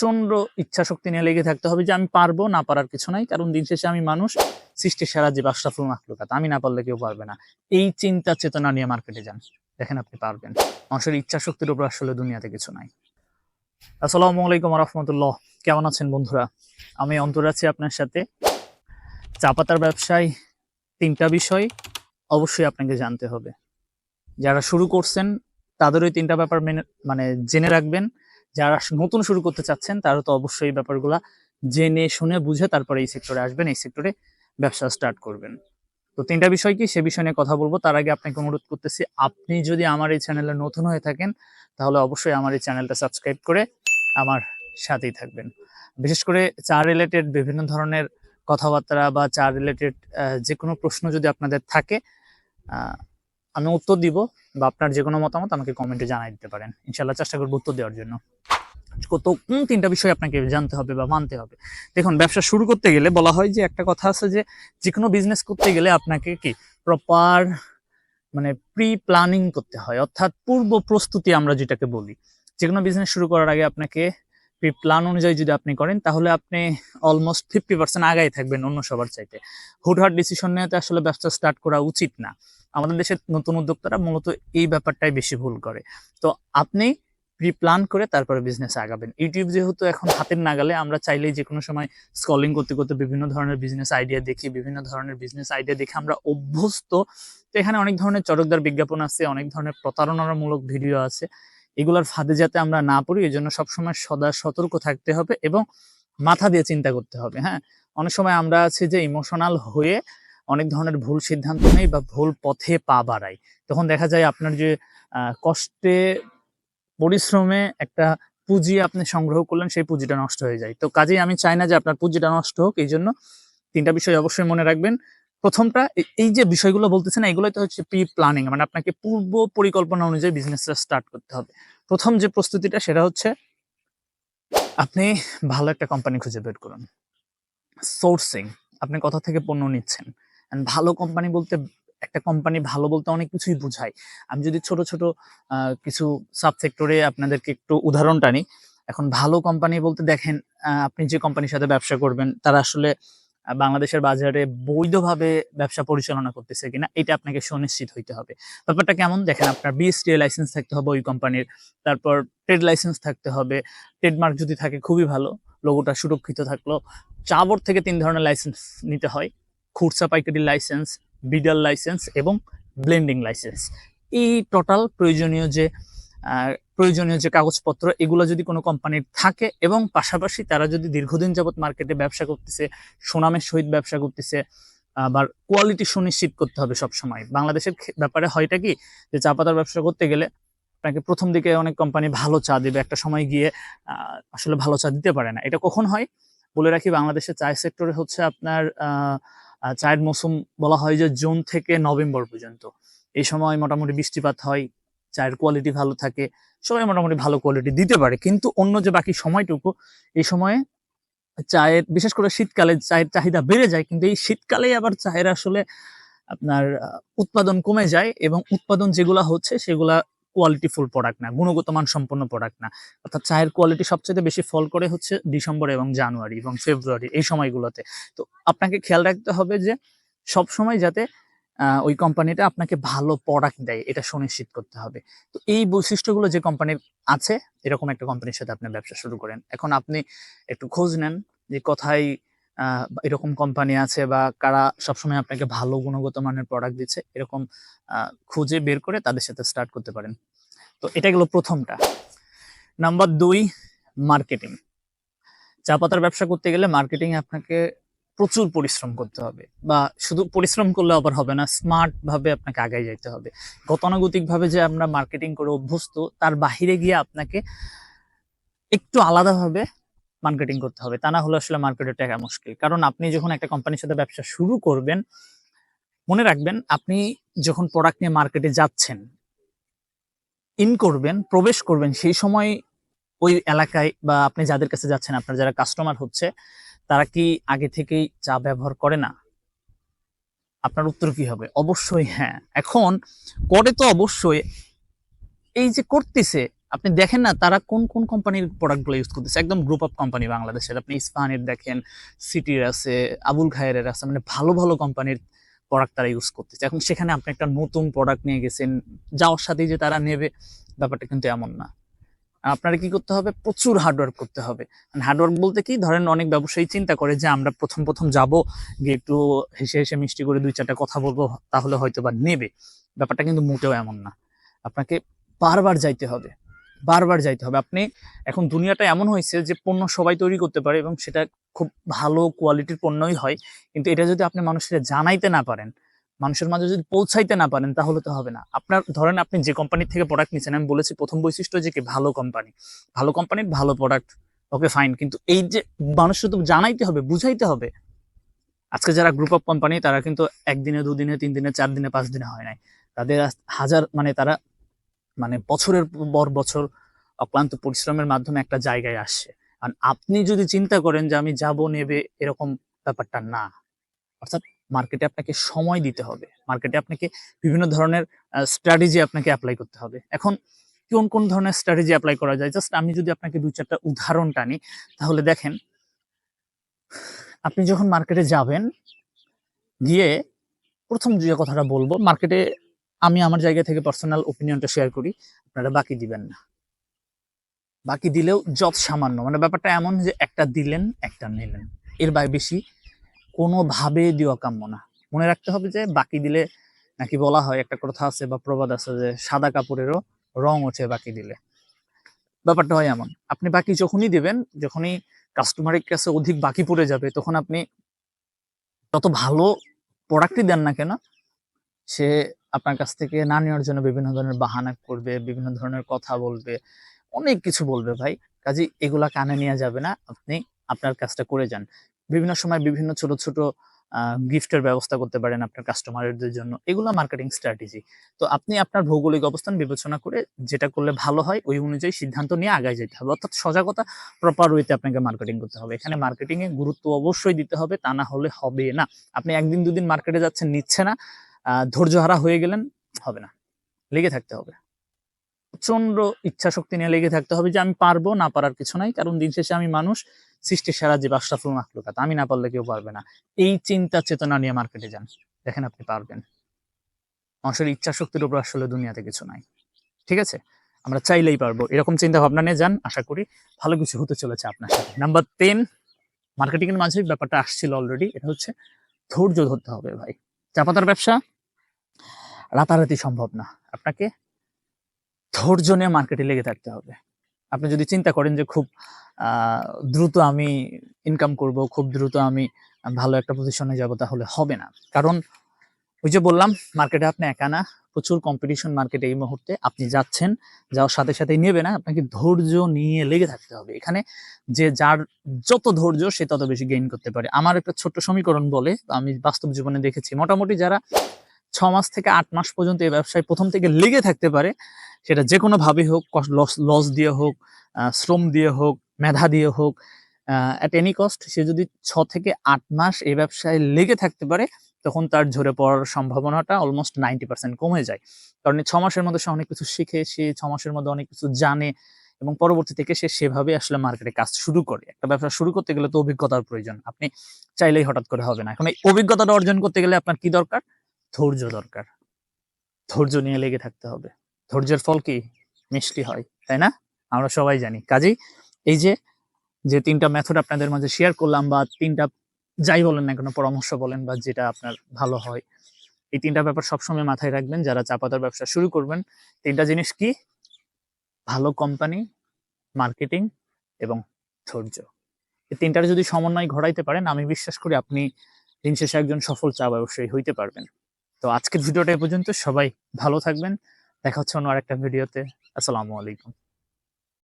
প্রচণ্ড ইচ্ছা শক্তি নিয়ে লেগে থাকতে হবে যে আমি পারব, না পারার কিছু নাই। কারণ দিন শেষে আমি মানুষ সৃষ্টির সারা জীব আশরাফুল মাখলুকাত। আমি না পারলে কেউ পারবে না। এই চিন্তা চেতনা নিয়ে মার্কেটে যান। দেখেন আপনি পারবেন। মানুষের ইচ্ছা শক্তির উপর আসলে দুনিয়াতে কিছু নাই। আসসালামু আলাইকুম রহমতুল্লাহ কেমন আছেন বন্ধুরা? আমি অন্তর আছি আপনার সাথে। চা পাতার ব্যবসায় তিনটা বিষয় অবশ্যই আপনাকে জানতে হবে। যারা শুরু করছেন, তাদের ওই তিনটা ব্যাপার মেনে মানে জেনে রাখবেন। যারা নতুন শুরু করতে চাচ্ছেন, তারা তো অবশ্যই ব্যাপারগুলা জেনে, শুনে, বুঝে তারপরে এই সেক্টরে আসবেন, এই সেক্টরে ব্যবসা স্টার্ট করবেন। তো তিনটা বিষয় কি? সে বিষয় নিয়ে কথা বলব। তার আগে আপনাকে অনুরোধ করতেছি, আপনি যদি আমার এই চ্যানেলে নতুন হয়ে থাকেন, তাহলে অবশ্যই আমার এই চ্যানেলটা সাবস্ক্রাইব করে আমার সাথেই থাকবেন। বিশেষ করে চা রিলেটেড বিভিন্ন ধরনের কথাবার্তা বা চা রিলেটেড যে কোনো প্রশ্ন যদি আপনাদের থাকে আমি উত্তর দিব বা আপনার যে কোনো মতামত আমাকে কমেন্টে জানাই দিতে পারেন। ইনশাল্লাহ চেষ্টা করব উত্তর দেওয়ার জন্য। তো কোন তিনটা বিষয় আপনাকে জানতে হবে বা মানতে হবে? দেখুন, ব্যবসা শুরু করতে গেলে বলা হয় যে, একটা কথা আছে যে যে কোনো বিজনেস করতে গেলে আপনাকে কি প্রপার মানে প্রি প্ল্যানিং করতে হয়। অর্থাৎ পূর্ব প্রস্তুতি আমরা যেটাকে বলি। যে কোনো বিজনেস শুরু করার আগে আপনাকে প্রি প্ল্যান অনুযায়ী যদি আপনি করেন, তাহলে আপনি অলমোস্ট ফিফটি পার্সেন্ট আগাই থাকবেন অন্য সবার চাইতে। হুটহাট ডিসিশন নেওয়াতে আসলে ব্যবসা স্টার্ট করা উচিত না। আমাদের দেশের নতুন উদ্যোক্তারা মূলত এই ব্যাপারটাই বেশি ভুল করে। তো আপনি প্রি প্ল্যান করে তারপরে বিজনেস আগাবেন। ইউটিউব যেহেতু এখন হাতের নাগালে, আমরা চাইলেই যে কোনো সময় স্কলিং করতে করতে বিভিন্ন ধরনের বিজনেস আইডিয়া দেখি, বিভিন্ন ধরনের বিজনেস আইডিয়া দেখে আমরা অভ্যস্ত। তো এখানে অনেক ধরনের চটকদার বিজ্ঞাপন আছে, অনেক ধরনের প্রতারণামূলক ভিডিও আছে। এগুলোর ফাঁদে যাতে আমরা না পড়ি এই জন্য সবসময় সদা সতর্ক থাকতে হবে এবং মাথা দিয়ে চিন্তা করতে হবে হ্যাঁ? অনেক সময় আমরা আছি যে ইমোশনাল হয়ে অনেক ধরনের ভুল সিদ্ধান্ত নেই বা ভুল পথে পা বাড়াই তখন দেখা যায় আপনার যে কষ্টে, পরিশ্রমে একটা পুঁজি আপনি সংগ্রহ করলেন, সেই পুঁজিটা নষ্ট হয়ে যায়। তো কাজেই আমি চাই না যে আপনার পুঁজিটা নষ্ট হোক, এই জন্য তিনটা বিষয় অবশ্যই মনে রাখবেন। প্রথমটা এই যে বিষয়গুলো বলতেছেন, এগুলোই তো হচ্ছে প্রি প্ল্যানিং মানে আপনাকে পূর্ব পরিকল্পনা অনুযায়ী বিজনেসটা স্টার্ট করতে হবে। প্রথম যে প্রস্তুতিটা, সেটা হচ্ছে আপনি ভালো একটা কোম্পানি খুঁজে বের করুন। সোর্সিং আপনি কোথা থেকে পণ্য নিচ্ছেন? ভালো কোম্পানি বলতে, একটা কোম্পানি ভালো বলতে অনেক কিছুই বোঝায়। আমি যদি ছোট ছোট কিছু সাব সেক্টরে আপনাদেরকে একটু উদাহরণ টানি। এখন ভালো কোম্পানি বলতে দেখেন আপনি যে কোম্পানির সাথে ব্যবসা করবেন, তারা আসলে বাংলাদেশের বাজারে বৈধভাবে ব্যবসা পরিচালনা করতেছে কিনা, এটা আপনাকে সুনিশ্চিত হইতে হবে। ব্যাপারটা কেমন? দেখেন আপনার বিএসটিএ লাইসেন্স থাকতে হবে ওই কোম্পানির তারপর ট্রেড লাইসেন্স থাকতে হবে। ট্রেডমার্ক যদি থাকে, খুবই ভালো। লোগোটা সুরক্ষিত থাকল। চা থেকে তিন ধরনের লাইসেন্স নিতে হয়। খুরসা পাইকারি লাইসেন্স, বিডাল লাইসেন্স এবং ব্লেন্ডিং লাইসেন্স। এই টোটাল প্রয়োজনীয় যে প্রয়োজনীয় যে কাগজপত্র, এগুলো যদি কোনো কোম্পানির থাকে এবং পাশাপাশি তারা যদি দীর্ঘদিন যাবত মার্কেটে ব্যবসা করতেছে, সুনামের সহিত ব্যবসা করতেছে, আবার কোয়ালিটি সুনিশ্চিত করতে হবে সব সময় বাংলাদেশের ব্যাপারে হয়টা কি যে, চা পাতার ব্যবসা করতে গেলে আপনাকে প্রথম দিকে অনেক কোম্পানি ভালো চা দেবে, একটা সময় গিয়ে আসলে ভালো চা দিতে পারে না। এটা কখন হয়? বলে রাখি, বাংলাদেশের চায়ের সেক্টরে হচ্ছে আপনার চায়ের মৌসুম বলা হয় যে জুন থেকে নভেম্বর পর্যন্ত। এই সময় মোটামুটি বৃষ্টিপাত হয়, চায়ের কোয়ালিটি ভালো থাকে, সবাই মোটামুটি ভালো কোয়ালিটি দিতে পারে। কিন্তু অন্য যে বাকি সময়টুকু, এই সময়ে চায়ের, বিশেষ করে শীতকালে চায়ের চাহিদা বেড়ে যায়, কিন্তু এই শীতকালেই আবার চায়ের আসলে আপনার উৎপাদন কমে যায় এবং উৎপাদন যেগুলা হচ্ছে সেগুলা কোয়ালিটিফুল প্রোডাক্ট না, গুণগত মান সম্পন্ন প্রোডাক্ট না। অর্থাৎ চায়ের কোয়ালিটি সবচেয়ে বেশি ফল করে হচ্ছে ডিসেম্বর এবং জানুয়ারি এবং ফেব্রুয়ারি এই সময়গুলোতে। তো আপনাকে খেয়াল রাখতে হবে যে সব সময় যাতে ওই কোম্পানিটা আপনাকে ভালো প্রোডাক্ট দেয়, এটা সুনিশ্চিত করতে হবে। তো এই বৈশিষ্ট্যগুলো যে কোম্পানির আছে, এরকম একটা কোম্পানির সাথে আপনি ব্যবসা শুরু করেন। এখন আপনি একটু খোঁজ নেন যে কোথায় এরকম কোম্পানি আছে বা কারা সবসময় আপনাকে ভালো গুণগত মানের প্রোডাক্ট দিচ্ছে, এরকম খুঁজে বের করে তাদের সাথে স্টার্ট করতে পারেন। তো এটা গেল প্রথমটা। নাম্বার দুই মার্কেটিং চা পাতার ব্যবসা করতে গেলে মার্কেটিং আপনাকে প্রচুর পরিশ্রম করতে হবে বা শুধু পরিশ্রম করলে আবার হবে না স্মার্ট ভাবে আপনাকে আগায় যাইতে হবে। গতানুগতিক ভাবে যে আমরা মার্কেটিং করে অভ্যস্ত, তার বাহিরে গিয়ে আপনাকে একটু আলাদাভাবে মার্কেটিং করতে হবে। তা না হলে আসলে মার্কেটে টাকা মুশকিল। কারণ আপনি যখন একটা কোম্পানির সাথে ব্যবসা শুরু করবেন মনে রাখবেন আপনি যখন প্রোডাক্ট নিয়ে মার্কেটে যাচ্ছেন ইন করবেন প্রবেশ করবেন সেই সময় ওই এলাকায় বা আপনি যাদের কাছে যাচ্ছেন আপনার যারা কাস্টমার হচ্ছে তারা কি আগে থেকেই চা ব্যবহার করে না? আপনার উত্তর কি হবে? অবশ্যই হ্যাঁ। এখন করে তো অবশ্যই। এই যে করতেছে আপনি দেখেন না তারা কোন কোন কোম্পানির প্রোডাক্টগুলো ইউজ করতেছে? একদম গ্রুপ অফ কোম্পানি বাংলাদেশের। আপনি ইস্পাহানের দেখেন, সিটির আছে, আবুল খায়ের আছে মানে ভালো ভালো কোম্পানির প্রোডাক্ট তারা ইউজ করতেছে। এখন সেখানে আপনি একটা নতুন প্রোডাক্ট নিয়ে গেছেন, যাওয়ার সাথেই যে তারা নেবে, ব্যাপারটা কিন্তু এমন না। আপনার কি করতে হবে? প্রচুর হার্ডওয়ার্ক করতে হবে। হার্ডওয়ার্ক বলতে কি? ধরেন অনেক ব্যবসায়ী চিন্তা করে যে আমরা প্রথম প্রথম যাব, গিয়ে একটু হেসে হেসে মিষ্টি করে দুই, চারটা কথা বলব, তাহলে হয়তো বা নেবে। ব্যাপারটা কিন্তু মোটেও এমন না। আপনাকে বারবার যাইতে হবে। বারবার যাইতে হবে। আপনি এখন দুনিয়াটা এমন হয়েছে যে পণ্য সবাই তৈরি করতে পারে এবং সেটা খুব ভালো কোয়ালিটির পণ্যই হয়। কিন্তু এটা যদি আপনি মানুষের জানাইতে না পারেন, মানুষের মাঝে যদি পৌঁছাইতে না পারেন, তাহলে তো হবে না। আপনার, ধরেন আপনি যে কোম্পানি থেকে প্রোডাক্ট নিচ্ছেন আমি বলেছি প্রথম বৈশিষ্ট্য যে কি, ভালো কোম্পানি ভালো কোম্পানির ভালো প্রোডাক্ট ওকে ফাইন কিন্তু এই যে মানুষের তো জানাইতে হবে, বুঝাইতে হবে। আজকে যারা গ্রুপ অফ কোম্পানি তারা কিন্তু একদিনে, দুদিনে তিন দিনে চার দিনে পাঁচ দিনে হয় নাই। তাদের হাজার মানে তারা মানে বছরের পর বছর অক্লান্ত পরিশ্রমের মাধ্যমে একটা জায়গায় আসছে। আর আপনি যদি চিন্তা করেন যে আমি যাব, নেবে, এরকম ব্যাপারটা না। অর্থাৎ মার্কেটে আপনাকে সময় দিতে হবে। মার্কেটে আপনাকে বিভিন্ন ধরনের স্ট্র্যাটেজি আপনাকে অ্যাপ্লাই করতে হবে। এখন কোন কোন ধরনের স্ট্র্যাটেজি অ্যাপ্লাই করা যায়? জাস্ট আমি যদি আপনাকে দু চারটা উদাহরণ টানি, তাহলে দেখেন, আপনি যখন মার্কেটে যাবেন, গিয়ে প্রথম যে কথাটা বলব, মার্কেটে আমি আমার জায়গা থেকে পার্সোনাল ওপিনিয়নটা শেয়ার করি, আপনারা বাকি দিবেন না। বাকি দিলেও যত সামান্য মানে ব্যাপারটা এমন যে একটা দিলেন, একটা নিলেন। এর বাইরে বেশি কোনোভাবে দেওয়া কাম্য না। মনে রাখতে হবে যে বাকি দিলে নাকি বলা হয়, একটা কথা আছে বা প্রবাদ আছে যে সাদা কাপড়েরও রং ওঠে বাকি দিলে। ব্যাপারটা হয় এমন। আপনি বাকি যখনই দেবেন, যখনই কাস্টমারের কাছে অধিক বাকি পড়ে যাবে, তখন আপনি যত ভালো প্রোডাক্টই দেন না কেন, সে আপনার কাছ থেকে না নেওয়ার জন্য বিভিন্ন ধরনের বাহানা করবে, বিভিন্ন ধরনের কথা বলবে, অনেক কিছু বলবে ভাই। কাজে এগুলা কানে নেওয়া যাবে না, আপনি আপনার কাজটা করে যান। বিভিন্ন সময় বিভিন্ন ছোট ছোট গিফটের ব্যবস্থা করতে পারেন আপনার কাস্টমারদের জন্য। এগুলো মার্কেটিং স্ট্র্যাটেজি। তো আপনি আপনার ভৌগোলিক অবস্থান বিবেচনা করে যেটা করলে ভালো হয়, ওই অনুযায়ী সিদ্ধান্ত নিয়ে আগায় যেতে হবে। অর্থাৎ সজাগতা প্রপার ওয়েতে আপনাকে মার্কেটিং করতে হবে। এখানে মার্কেটিং এ গুরুত্ব অবশ্যই দিতে হবে, তা না হলে হবে না। আপনি একদিন দুদিন মার্কেটে যাচ্ছেন, নিচ্ছে না ধৈর্যহারা হয়ে গেলেন, হবে না। লেগে থাকতে হবে। প্রচণ্ড ইচ্ছা শক্তি নিয়ে লেগে থাকতে হবে যে আমি পারব, না পারার কিছু নাই, কারণ দিন শেষে আমি মানুষ, সৃষ্টির সারা জীব আশরাফুল মাখলুকাত আমি না পারলে কেউ পারবে না। এই চিন্তা চেতনা নিয়ে মার্কেটে যান। দেখেন আপনি পারবেন। মানুষের ইচ্ছা শক্তির উপর আসলে দুনিয়াতে কিছু নাই। ঠিক আছে? আমরা চাইলেই পারব। এরকম চিন্তা ভাবনা নিয়ে যান, আশা করি ভালো কিছু হতে চলেছে আপনার সাথে। নাম্বার টেন মার্কেটিং এর মাঝে ব্যাপারটা আসছিল অলরেডি এটা হচ্ছে ধৈর্য ধরতে হবে ভাই। চা পাতার ব্যবসা রাতারাতি সম্ভব না। আপনাকে ধৈর্য নিয়ে মার্কেটে লেগে থাকতে হবে। আপনি যদি চিন্তা করেন যে খুব দ্রুত আমি ইনকাম করব, খুব দ্রুত আমি ভালো একটা পজিশনে যাব, তাহলে হবে না। কারণ ওই যে বললাম মার্কেটে আপনি একা না, প্রচুর কম্পিটিশন মার্কেটে এই মুহূর্তে। আপনি যাচ্ছেন, যাওয়ার সাথে সাথে নেবে না, আপনাকে ধৈর্য নিয়ে লেগে থাকতে হবে। এখানে যে যার যত ধৈর্য, সে তত বেশি গেইন করতে পারে। আমার একটা ছোট্ট সমীকরণ বলে, আমি বাস্তব জীবনে দেখেছি। মোটামুটি যারা ছ মাস থেকে আট মাস পর্যন্ত এই ব্যবসায় প্রথম থেকে লেগে থাকতে পারে, সেটা যে কোনো ভাবে হোক লস লস দিয়ে হোক শ্রম দিয়ে হোক, মেধা দিয়ে হোক অ্যাট এনি কস্ট সে যদি ছ থেকে আট মাস এই ব্যবসায় লেগে থাকতে পারে, তখন তার ঝরে পড়ার সম্ভাবনাটা অলমোস্ট নাইনটি পার্সেন্ট কমে যায়। কারণ ছ মাসের মধ্যে সে অনেক কিছু শিখে, সে ছ মাসের মধ্যে অনেক কিছু জানে এবং পরবর্তী থেকে সে সেভাবে আসলে মার্কেটে কাজ শুরু করে। একটা ব্যবসা শুরু করতে গেলে তো অভিজ্ঞতার প্রয়োজন। আপনি চাইলেই হঠাৎ করে হবে না। এখন এই অভিজ্ঞতাটা অর্জন করতে গেলে আপনার কি দরকার? ধৈর্য দরকার। ধৈর্য নিয়ে লেগে থাকতে হবে। ধৈর্যের ফল কি? মিষ্টি হয়, তাই না? আমরা সবাই জানি। কাজেই এই যে যে তিনটা মেথড আপনাদের মাঝে শেয়ার করলাম বা তিনটা যাই বলেন না কোনো পরামর্শ বলেন বা যেটা আপনার ভালো হয়, এই তিনটা ব্যাপার সবসময় মাথায় রাখবেন। যারা চা পাতার ব্যবসা শুরু করবেন, তিনটা জিনিস কি? ভালো কোম্পানি মার্কেটিং এবং ধৈর্য। এই তিনটার যদি সমন্বয় ঘটাইতে পারেন, আমি বিশ্বাস করি আপনি দিন শেষে একজন সফল চা ব্যবসায়ী হইতে পারবেন। তো আজকের ভিডিওটা এ পর্যন্ত। সবাই ভালো থাকবেন। দেখা হচ্ছে অন্য আরেকটা ভিডিওতে। আসসালামু আলাইকুম।